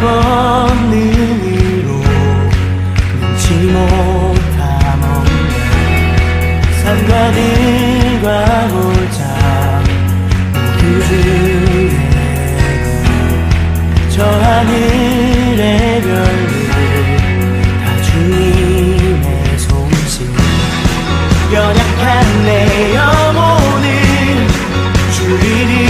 본능으로 눈치 못함 없네 산과 들과 골짜 그중에도 저 하늘의 별들 다 주님의 솜씨 연약한 내 영혼을 의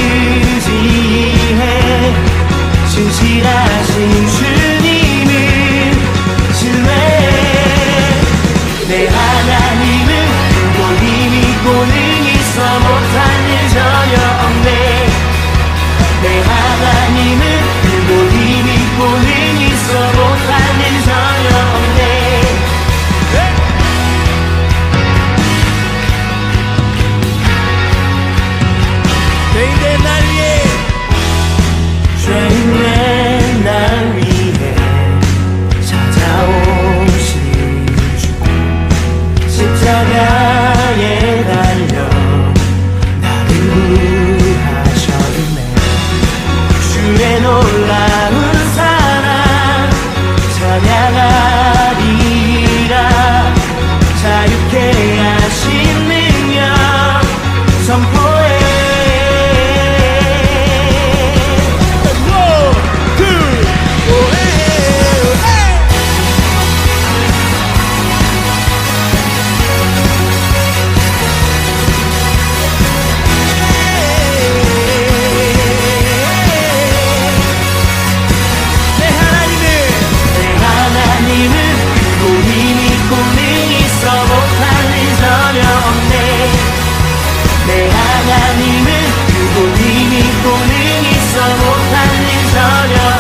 내 하나님은 그분 이미 고민이 있어 못하는 저녁